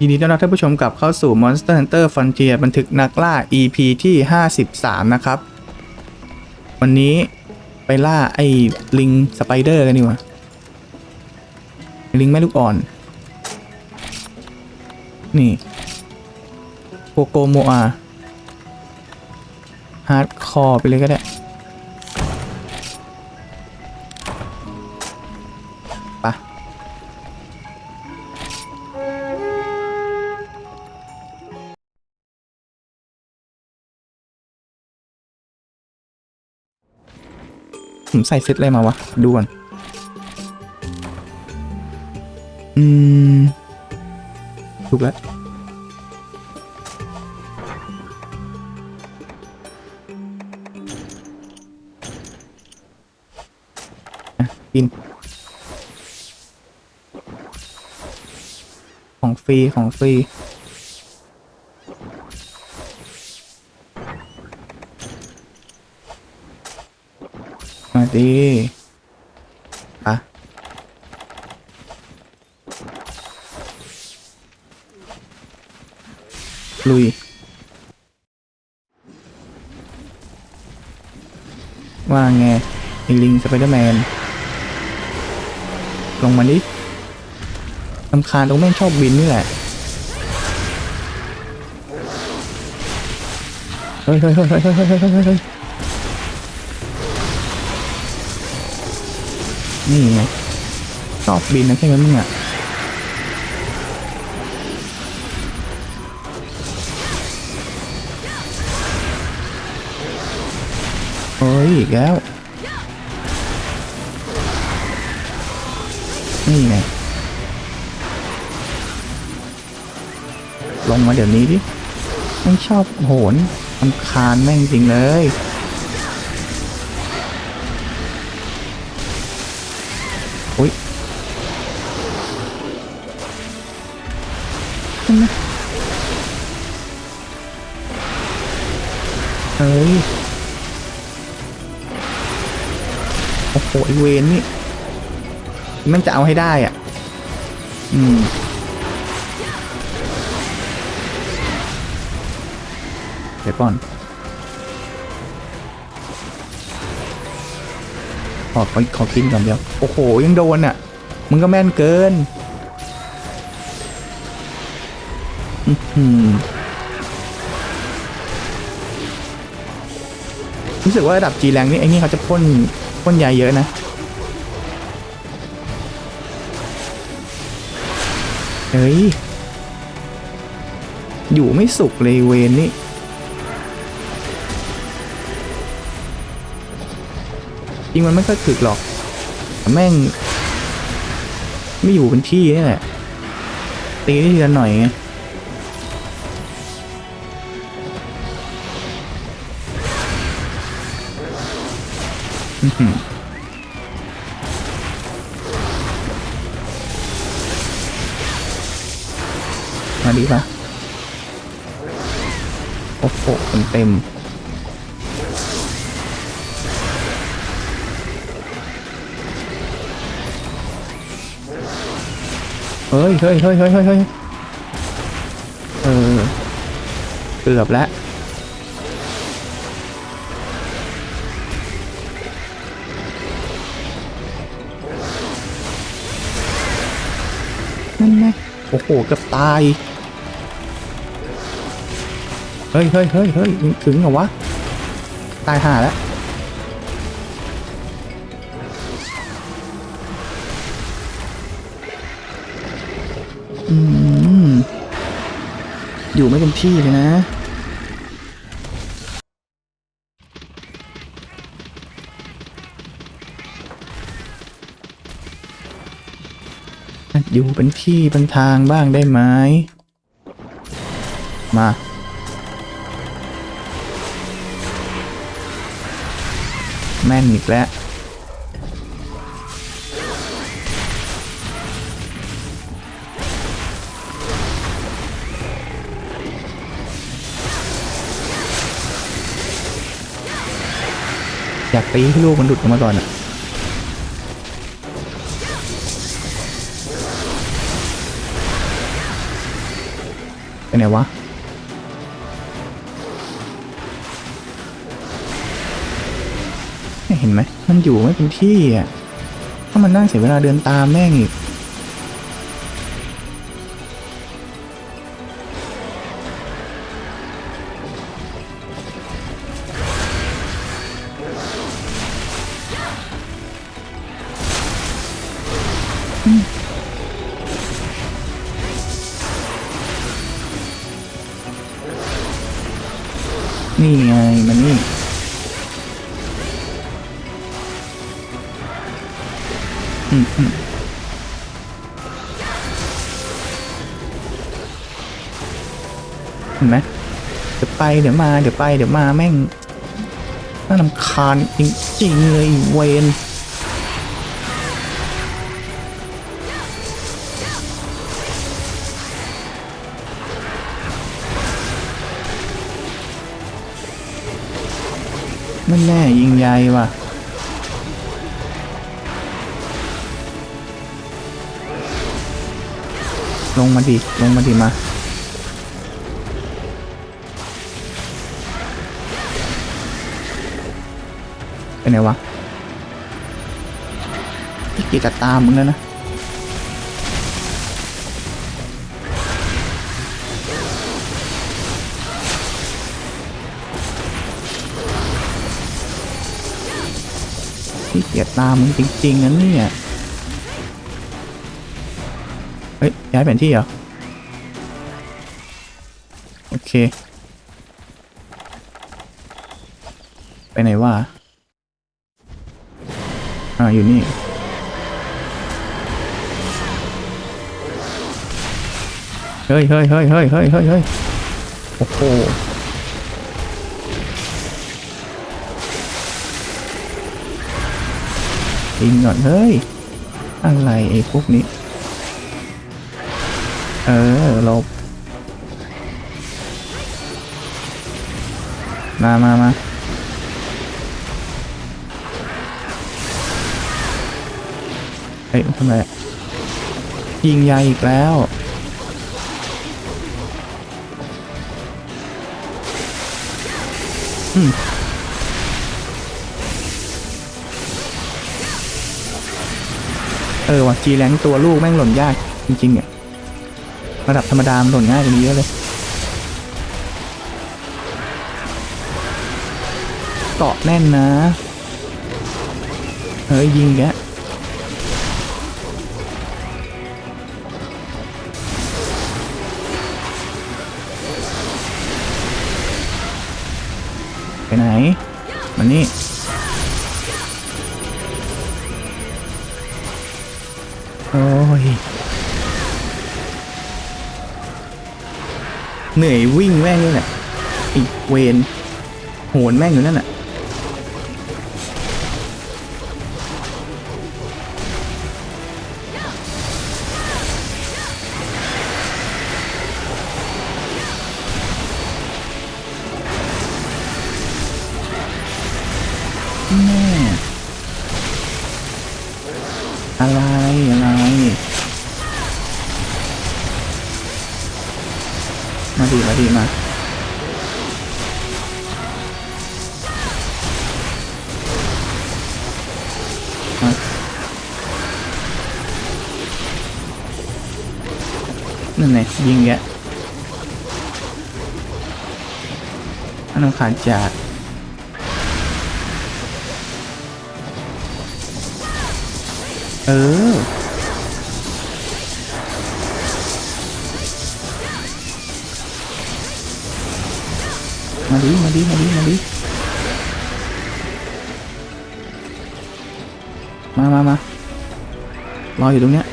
ยินดีต้อนรับท่านผู้ชมกลับเข้าสู่ Monster Hunter Frontier บันทึกนักล่า EP ที่ 53 นะครับ วันนี้ไปล่าไอ้ลิงสไปเดอร์กันดีกว่า ลิงแม่ลูกอ่อน นี่โกโกโมอาฮาร์ดคอร์ไปเลยก็ได้ ผมใส่เซตอะไรมาวะดูก่อนอืมถูกแล้วอะกินของฟรีของฟรี ดีปะลุย ว่าไงไอลิงสไปเดอร์แมน ลงมาดิลำคาญตรงแม่งชอบบินนี่แหละ เฮ้ยเฮ้ยเฮ้ยเฮ้ยเฮ้ย นี่ไงชอบบินนะใช่ไหมมึงอะโอ้ยอีกแล้ว นี่ไง ลงมาเดี๋ยวนี้ดิไม่ชอบโหนทำคาญแม่งจริงเลย เฮ้ยโอ้โหไอเวนนี่มันจะเอาให้ได้อะ อืมเดี๋ยวก่อนขอขอขอกินก่อนเดียว โอ้โห ยังโดนอะ มึงก็แม่นเกิน อื้อ รู้สึกว่าระดับ G แรงนี่ไอ้นี่เขาจะพ่นพ่นยาเยอะนะเฮ้ย อยู่ไม่สุกเลยเวนนี่จริงมันไม่ค่อยถึกหรอกแม่ง ไม่อยู่เป็นที่นี่แหละตีได้ทีละหน่อยไง มาดีปะโอ้โหเต็มเฮ้ยเฮ้ยเฮ้ยเฮ้ยเฮ้ยเฮ้ยเออ เกือบแล้ว โอ้โหเกือบตาย เฮ้ยเฮ้ยเฮ้ยเฮ้ยถึงเหรอวะ ตายห่าแล้ว อืม อยู่ไม่เป็นที่เลยนะ อยู่เป็นที่เป็นทางบ้างได้ไหมมา แม่นอีกแล้วอยากตีให้ลูกมันหลุดออกมาก่อนอะ ไหนวะเห็นไหมมันอยู่ไม่เป็นที่อะถ้ามันนั่งเสียเวลาเดินตามแม่งอีก อืมอืมเห็นไหมเดี๋ยวไปเดี๋ยวมาเดี๋ยวไปเดี๋ยวมาแม่งน่ารำคาญจริงๆเลยเวนไม่แน่ยิงใยว่ะ ลงมาดิลงมาดิมาไปไหนวะพี่กีจะตามมึงแล้วนะพี่เกียจตามมึงจริงๆนะเนี่ย ย้ายแผนที่เหรอ โอเค ไปไหนวะอ่า อยู่นี่ เฮ้ยเฮ้ยเฮ้ยเฮ้ยเฮ้ยเฮ้ยเฮ้ยโอ้โหยิงก่อนเฮ้ย อะไรไอ้พวกนี้ เออหลบมามามาเฮ้ยทำไมยิงยายอีกแล้ว อืมเออว่ะจีแรงตัวลูกแม่งหล่นยากจริงๆอะ ระดับธรรมดามันหล่นง่ายกว่านี้เยอะเลยเกาะแน่นนะ เฮ้ยยิงแกไปไหน มานี่โอ้ย เหนื่อยวิ่งแม่งนี่แหละอีกเวนโหนแม่งอยู่นั่นแหละ ดีมาดีมามานั่นไงยิงแกะอันนั้นขาดจัดเออ ดิมาดิมาดิมาดิมามามารออยู่ตรงเนี้ย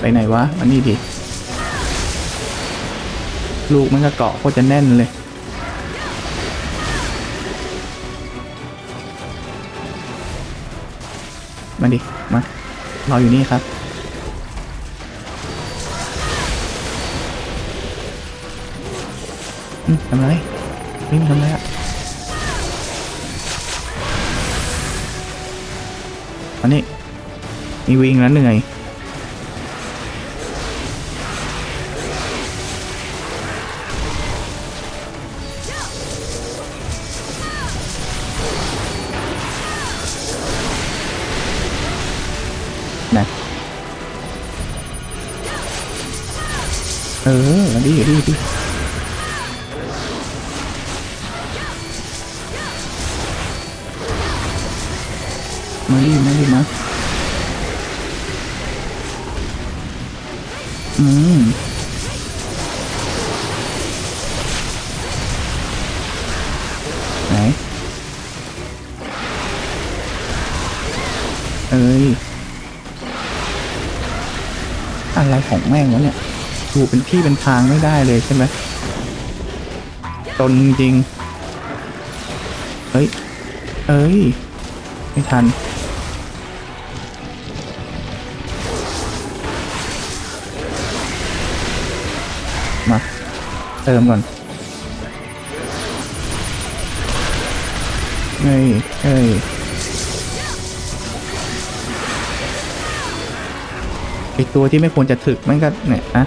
ไปไหนวะมานี่ดิ ลูกมันก็เกาะโคตรจะแน่นเลย มาดิ มา รออยู่นี่ครับ อืมทำไรนิ่มทำไรอะอันนี้มีวิ่งแล้วเหนื่อย ออดีดีดีมาดีมาดีมาอืมไหนเอ้ยอะไรของแม่งวะเนี่ย ดูเป็นที่เป็นทางไม่ได้เลยใช่ไหมตนจริง เฮ้ย เอ้ย ไม่ทัน มา เติมก่อน เฮ้ย เฮ้ยไอตัวที่ไม่ควรจะถึกมันก็เนี่ยนะ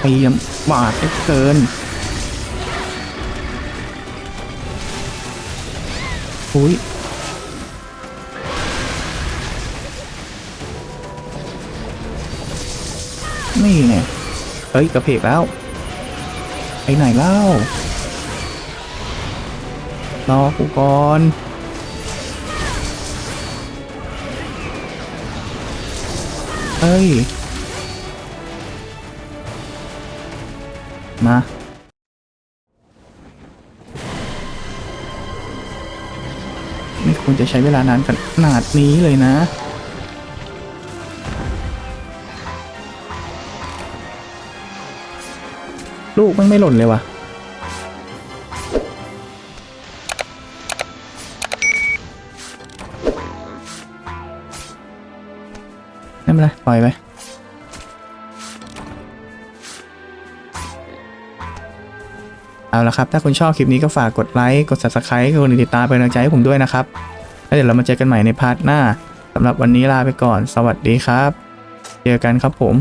พยายมบาดเกินอุ้ยนี่เนี่ยเฮ้ยกระเพกแล้วไปไหนเล่ารอกูก่อนเอ้ย มาไม่ควรจะใช้เวลานานขนาดนี้เลยนะ ลูกมันไม่หล่นเลยวะไม่เป็นไรปล่อยไป เอาละครับ ถ้าคุณชอบคลิปนี้ก็ฝากกดไลค์ กด subscribe กดติดตามเป็นกำลังใจให้ผมด้วยนะครับ แล้วเดี๋ยวเรามาเจอกันใหม่ในพาร์ทหน้าสำหรับวันนี้ลาไปก่อน สวัสดีครับ เจอกันครับผม